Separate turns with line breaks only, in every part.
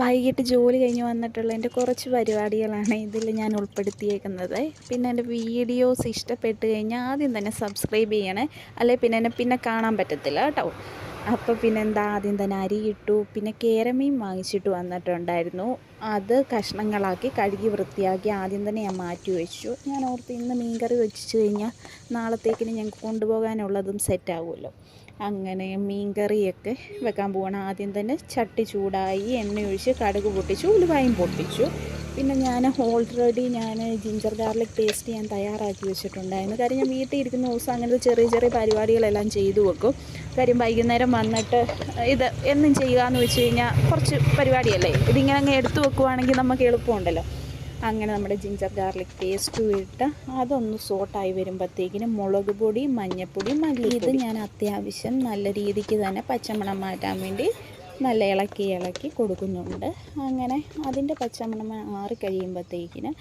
വൈകിട്ട് ജോലി കഴിഞ്ഞ് വന്നിട്ടുള്ള എന്റെ കുറച്ച് പരിപാടികളാണ് ഇതിൽ ഞാൻ ഉൾപ്പെടുത്തിയേക്കുന്നത്. പിന്നെ എന്റെ വീഡിയോസ് ഇഷ്ടപ്പെട്ട് കഴിഞ്ഞാൽ ആദ്യം തന്നെ സബ്സ്ക്രൈബ് ചെയ്യണേ. അല്ലെ പിന്നെ എന്നെ പിന്നെ കാണാൻ പറ്റത്തില്ല കേട്ടോ. അപ്പോൾ പിന്നെ എന്താ ആദ്യം തന്നെ അരി ഇട്ടു പിന്നെ കേരമീൻ വാങ്ങിച്ചിട്ട് വന്നിട്ടുണ്ടായിരുന്നു. അത് കഷ്ണങ്ങളാക്കി കഴുകി വൃത്തിയാക്കി ആദ്യം തന്നെ ഞാൻ മാറ്റി വെച്ചു. ഞാൻ ഓർത്ത് ഇന്ന് മീൻകറി വെച്ച് കഴിഞ്ഞാൽ നാളത്തേക്കിന് ഞങ്ങൾക്ക് കൊണ്ടുപോകാനുള്ളതും സെറ്റാവുമല്ലോ അങ്ങനെ മീൻകറിയൊക്കെ വെക്കാൻ പോകണം ആദ്യം തന്നെ ചട്ടി ചൂടായി എണ്ണ ഒഴിച്ച് കടുക് പൊട്ടിച്ചു ഉലുവായും പൊട്ടിച്ചു. പിന്നെ ഞാൻ ഓൾറെഡി ഞാൻ ജിഞ്ചർ ഗാർലിക് പേസ്റ്റ് ഞാൻ തയ്യാറാക്കി വെച്ചിട്ടുണ്ടായിരുന്നു. കാര്യം ഞാൻ വീട്ടിൽ ഇരിക്കുന്ന ദിവസം അങ്ങനത്തെ ചെറിയ ചെറിയ പരിപാടികളെല്ലാം ചെയ്തു വെക്കും. കാര്യം വൈകുന്നേരം വന്നിട്ട് ഇത് എന്നും ചെയ്യുക എന്ന് വെച്ച് കഴിഞ്ഞാൽ കുറച്ച് പരിപാടിയല്ലേ? ഇതിങ്ങനെ അങ്ങ് എടുത്തു വെക്കുവാണെങ്കിൽ നമുക്ക് എളുപ്പമുണ്ടല്ലോ. അങ്ങനെ നമ്മുടെ ജിഞ്ചർ ഗാർലിക് പേസ്റ്റും ഇട്ട് അതൊന്ന് സോട്ടായി വരുമ്പോഴത്തേക്കിനും മുളക് പൊടി മഞ്ഞൾപ്പൊടി മല്ലി ഇത് ഞാൻ അത്യാവശ്യം നല്ല രീതിക്ക് തന്നെ പച്ചമണം മാറ്റാൻ വേണ്ടി നല്ല ഇളക്കി ഇളക്കി കൊടുക്കുന്നുണ്ട്. അങ്ങനെ അതിന്റെ പച്ചമണം മാറി കഴിയുമ്പോഴത്തേക്കിന്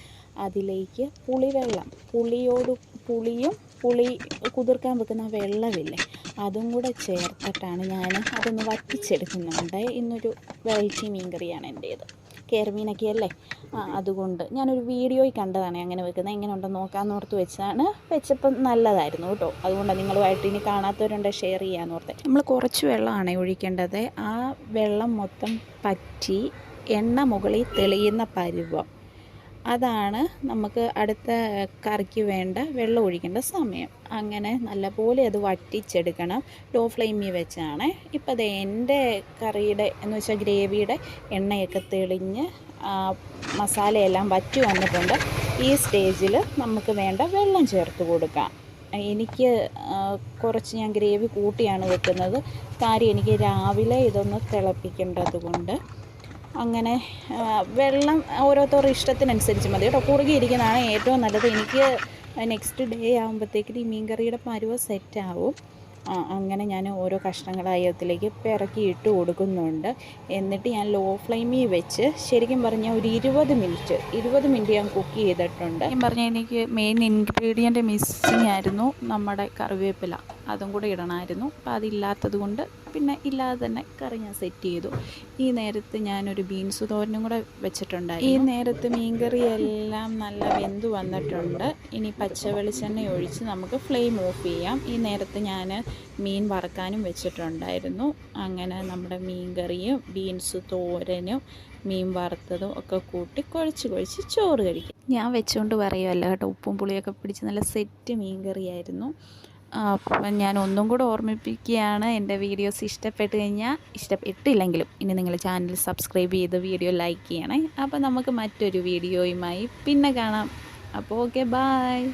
അതിലേക്ക് പുളിവെള്ളം പുളിയോട് പുളിയും പുളി കുതിർക്കാൻ വെക്കുന്ന വെള്ളമില്ലേ അതും കൂടെ ചേർത്തിട്ടാണ് ഞാൻ അതൊന്ന് വറ്റിച്ചെടുക്കുന്നുണ്ട്. ഇന്നൊരു വെറൈറ്റി മീൻ കറിയാണ് എന്റേത്. കേരമീനൊക്കെ അല്ലേ? ആ അതുകൊണ്ട് ഞാനൊരു വീഡിയോയിൽ കണ്ടതാണ് അങ്ങനെ വെക്കുന്നത്. എങ്ങനെ ഉണ്ടെന്ന് നോക്കാമെന്ന് ഓർത്ത് വെച്ചതാണ് വെച്ചപ്പം നല്ലതായിരുന്നു കേട്ടോ. അതുകൊണ്ടാണ് നിങ്ങളുമായിട്ട് ഇനി കാണാത്തവരുണ്ട് ഷെയർ ചെയ്യാമെന്ന് ഓർത്ത്. നമ്മൾ കുറച്ച് വെള്ളമാണ് ഒഴിക്കേണ്ടത്. ആ വെള്ളം മൊത്തം പറ്റി എണ്ണ മുകളിൽ തെളിയുന്ന പരുവം. അതാണ് നമുക്ക് അടുത്ത കറിക്ക് വേണ്ട വെള്ളം ഒഴിക്കേണ്ട സമയം. അങ്ങനെ നല്ലപോലെ അത് വറ്റിച്ചെടുക്കണം. ലോ ഫ്ലെയിമിൽ വെച്ചാണ്. ഇപ്പം അത് എന്റെ കറിയുടെ എന്ന് വെച്ചാൽ ഗ്രേവിയുടെ എണ്ണയൊക്കെ തെളിഞ്ഞ് മസാലയെല്ലാം വറ്റി വന്നിട്ടുണ്ട്. ഈ സ്റ്റേജിൽ നമുക്ക് വേണ്ട വെള്ളം ചേർത്ത് കൊടുക്കാം. എനിക്ക് കുറച്ച് ഞാൻ ഗ്രേവി കൂട്ടിയാണ് വെക്കുന്നത്. കാര്യം എനിക്ക് രാവിലെ ഇതൊന്ന് തിളപ്പിക്കേണ്ടത് കൊണ്ട് അങ്ങനെ വെള്ളം ഓരോരുത്തരുടെ ഇഷ്ടത്തിനനുസരിച്ച് മതി കേട്ടോ. കുറുകിയിരിക്കുന്നതാണ് ഏറ്റവും നല്ലത്. എനിക്ക് നെക്സ്റ്റ് ഡേ ആകുമ്പോഴത്തേക്കും ഈ മീൻകറിയുടെ പരുവ സെറ്റാവും അങ്ങനെ ഞാൻ ഓരോ കഷ്ണങ്ങളായി അതിലേക്ക് പിറക്കി ഇട്ട് കൊടുക്കുന്നുണ്ട്. എന്നിട്ട് ഞാൻ ലോ ഫ്ലെയിമിൽ വെച്ച് ശരിക്കും പറഞ്ഞാൽ ഒരു ഇരുപത് മിനിറ്റ് ഇരുപത് മിനിറ്റ് ഞാൻ കുക്ക് ചെയ്തിട്ടുണ്ട്. ഞാൻ പറഞ്ഞാൽ എനിക്ക് മെയിൻ ഇൻഗ്രീഡിയന്റ് മിസ്സിങ് ആയിരുന്നു നമ്മുടെ കറിവേപ്പില. അതും കൂടെ ഇടണമായിരുന്നു. അപ്പം അതില്ലാത്തത് കൊണ്ട് പിന്നെ ഇല്ലാതെ തന്നെ കറി ഞാൻ സെറ്റ് ചെയ്തു. ഈ നേരത്ത് ഞാനൊരു ബീൻസ് തോരനും കൂടെ വെച്ചിട്ടുണ്ടായിരുന്നു. ഈ നേരത്ത് മീൻകറി എല്ലാം നല്ല വെന്ത് വന്നിട്ടുണ്ട്. ഇനി പച്ച വെളിച്ചെണ്ണ ഒഴിച്ച് നമുക്ക് ഫ്ലെയിം ഓഫ് ചെയ്യാം. ഈ നേരത്ത് ഞാൻ മീൻ വറക്കാനും വെച്ചിട്ടുണ്ടായിരുന്നു. അങ്ങനെ നമ്മുടെ മീൻകറിയും ബീൻസ് തോരനും മീൻ വറുത്തതും ഒക്കെ കൂട്ടി കുഴച്ച് കുഴച്ച് ചോറ് കഴിക്കും. ഞാൻ വെച്ചുകൊണ്ട് പറയുമല്ലോ കേട്ടോ ഉപ്പും പുളിയൊക്കെ പിടിച്ച് നല്ല സെറ്റ് മീൻ കറിയായിരുന്നു അപ്പം ഞാൻ ഒന്നും കൂടെ ഓർമ്മിപ്പിക്കുകയാണ്. എന്റെ വീഡിയോസ് ഇഷ്ടപ്പെട്ട് കഴിഞ്ഞാൽ ഇഷ്ടപ്പെട്ടില്ലെങ്കിലും ഇനി നിങ്ങൾ ചാനൽ സബ്സ്ക്രൈബ് ചെയ്ത് വീഡിയോ ലൈക്ക് ചെയ്യണേ. അപ്പം നമുക്ക് മറ്റൊരു വീഡിയോയുമായി പിന്നെ കാണാം. അപ്പോൾ ഓക്കെ ബായ്